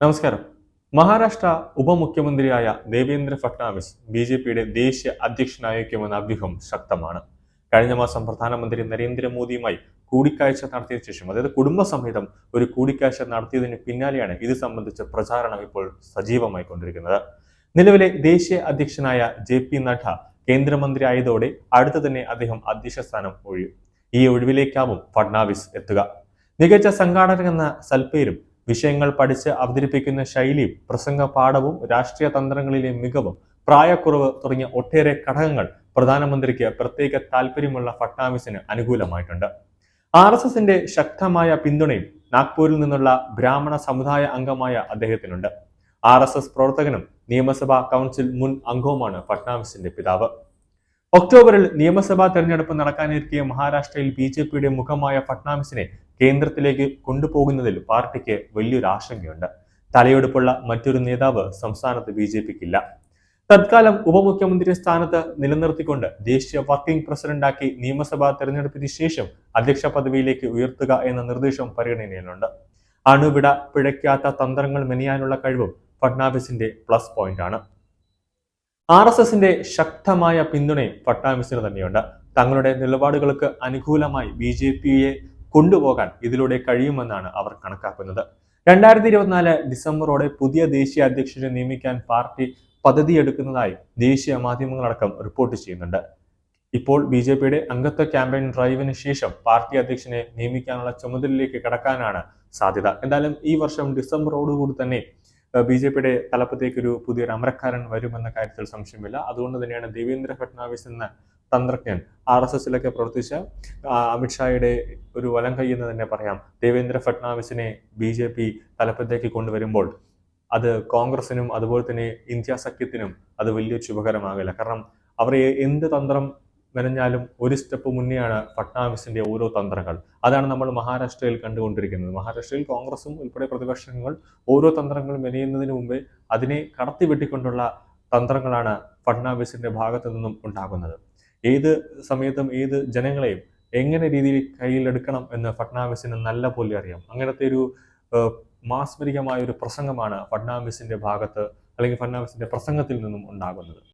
നമസ്കാരം. മഹാരാഷ്ട്ര ഉപമുഖ്യമന്ത്രിയായ Devendra Fadnavis B J പിയുടെ ദേശീയ അധ്യക്ഷനായേക്കുമെന്ന അഭ്യൂഹം ശക്തമാണ്. കഴിഞ്ഞ മാസം പ്രധാനമന്ത്രി നരേന്ദ്രമോദിയുമായി കൂടിക്കാഴ്ച നടത്തിയ ശേഷം അതായത് കുടുംബസമേതം ഒരു കൂടിക്കാഴ്ച നടത്തിയതിന് പിന്നാലെയാണ് ഇത് സംബന്ധിച്ച പ്രചാരണം ഇപ്പോൾ സജീവമായി കൊണ്ടിരിക്കുന്നത്. നിലവിലെ ദേശീയ അധ്യക്ഷനായ ജെ പി നഡ്ഡ കേന്ദ്രമന്ത്രി ആയതോടെ അടുത്തു തന്നെ അദ്ദേഹം അധ്യക്ഷ സ്ഥാനം ഒഴിയും. ഈ ഒഴിവിലേക്കാവും ഫട്നാവിസ് എത്തുക. മികച്ച സംഘാടകൻ എന്ന സൽപ്പേരും വിഷയങ്ങൾ പഠിച്ച് അവതരിപ്പിക്കുന്ന ശൈലിയും പ്രസംഗ പാഠവും രാഷ്ട്രീയ തന്ത്രങ്ങളിലെ മികവും പ്രായക്കുറവ് തുടങ്ങിയ ഒട്ടേറെ ഘടകങ്ങൾ പ്രധാനമന്ത്രിക്ക് പ്രത്യേക താല്പര്യമുള്ള ഫട്നാവിസിന് അനുകൂലമായിട്ടുണ്ട്. ആർ എസ് എസിന്റെ ശക്തമായ പിന്തുണയും നാഗ്പൂരിൽ നിന്നുള്ള ബ്രാഹ്മണ സമുദായ അംഗമായ അദ്ദേഹത്തിനുണ്ട്. ആർ എസ് എസ് പ്രവർത്തകനും നിയമസഭാ കൗൺസിൽ മുൻ അംഗവുമാണ് ഫട്നാവിസിന്റെ പിതാവ്. ഒക്ടോബറിൽ നിയമസഭാ തെരഞ്ഞെടുപ്പ് നടക്കാനിരിക്കെ മഹാരാഷ്ട്രയിൽ ബി ജെ പിയുടെ മുഖമായ ഫട്നാവിസിനെ കേന്ദ്രത്തിലേക്ക് കൊണ്ടുപോകുന്നതിൽ പാർട്ടിക്ക് വലിയൊരു ആശങ്കയുണ്ട്. തലയെടുപ്പുള്ള മറ്റൊരു നേതാവ് സംസ്ഥാനത്ത് ബി ജെ പിക്കില്ല. തത്കാലം ഉപമുഖ്യമന്ത്രി സ്ഥാനത്ത് നിലനിർത്തിക്കൊണ്ട് ദേശീയ വർക്കിംഗ് പ്രസിഡന്റാക്കി നിയമസഭാ തെരഞ്ഞെടുപ്പിന് ശേഷം അധ്യക്ഷ പദവിയിലേക്ക് ഉയർത്തുക എന്ന നിർദ്ദേശം പരിഗണനയിലുണ്ട്. അണുവിട പിഴയ്ക്കാത്ത തന്ത്രങ്ങൾ മെനയാനുള്ള കഴിവും ഫട്നാവിസിന്റെ പ്ലസ് പോയിന്റാണ്. ആർ എസ് എസിന്റെ ശക്തമായ പിന്തുണയും ഫട്നാവിസിന് തന്നെയുണ്ട്. തങ്ങളുടെ നിലപാടുകൾക്ക് അനുകൂലമായി ബി ജെ പിയെ കൊണ്ടുപോകാൻ ഇതിലൂടെ കഴിയുമെന്നാണ് അവർ കണക്കാക്കുന്നത്. രണ്ടായിരത്തി ഇരുപത്തിനാല് ഡിസംബറോടെ പുതിയ ദേശീയ അധ്യക്ഷനെ നിയമിക്കാൻ പാർട്ടി പദ്ധതിയെടുക്കുന്നതായി ദേശീയ മാധ്യമങ്ങളടക്കം റിപ്പോർട്ട് ചെയ്യുന്നുണ്ട്. ഇപ്പോൾ ബി ജെ പിയുടെ അംഗത്വ ക്യാമ്പയിൻ ഡ്രൈവിന് ശേഷം പാർട്ടി അധ്യക്ഷനെ നിയമിക്കാനുള്ള ചുമതലയിലേക്ക് കടക്കാനാണ് സാധ്യത. എന്തായാലും ഈ വർഷം ഡിസംബറോടുകൂടി തന്നെ ബി ജെ പിയുടെ തലപ്പത്തേക്ക് ഒരു പുതിയൊരു അമരക്കാരൻ വരുമെന്ന കാര്യത്തിൽ സംശയമില്ല. അതുകൊണ്ട് തന്നെയാണ് ദേവേന്ദ്ര ഫട്നാവിസ് എന്ന തന്ത്രജ്ഞൻ ആർ എസ് എസിലൊക്കെ പ്രവർത്തിച്ച അമിത്ഷായുടെ ഒരു വലം കൈ എന്ന് തന്നെ പറയാം. ദേവേന്ദ്ര ഫട്നാവിസിനെ ബി ജെ പി തലപ്പത്തേക്ക് കൊണ്ടുവരുമ്പോൾ അത് കോൺഗ്രസിനും അതുപോലെ തന്നെ ഇന്ത്യ സഖ്യത്തിനും അത് വലിയ ശുഭകരമാകില്ല. കാരണം അവർ എന്ത് തന്ത്രം മെനഞ്ഞാലും ഒരു സ്റ്റെപ്പ് മുന്നെയാണ് ഫട്നാവിസിന്റെ ഓരോ തന്ത്രങ്ങൾ. അതാണ് നമ്മൾ മഹാരാഷ്ട്രയിൽ കണ്ടുകൊണ്ടിരിക്കുന്നത്. മഹാരാഷ്ട്രയിൽ കോൺഗ്രസും ഉൾപ്പെടെ പ്രതിപക്ഷങ്ങൾ ഓരോ തന്ത്രങ്ങൾ മെനയുന്നതിന് മുമ്പേ അതിനെ കടത്തി വെട്ടിക്കൊണ്ടുള്ള തന്ത്രങ്ങളാണ് ഫട്നാവിസിന്റെ ഭാഗത്തു നിന്നും ഉണ്ടാകുന്നത്. ഏത് സമയത്തും ഏത് ജനങ്ങളെയും എങ്ങനെ രീതിയിൽ കയ്യിലെടുക്കണം എന്ന് ഫട്നാവിസിന് നല്ല പോലെ അറിയാം. അങ്ങനത്തെ ഒരു മാസ്മരികമായ ഒരു പ്രസംഗമാണ് ഫട്നാവിസിന്റെ ഭാഗത്ത് അല്ലെങ്കിൽ ഫട്നാവിസിന്റെ പ്രസംഗത്തിൽ നിന്നും ഉണ്ടാകുന്നത്.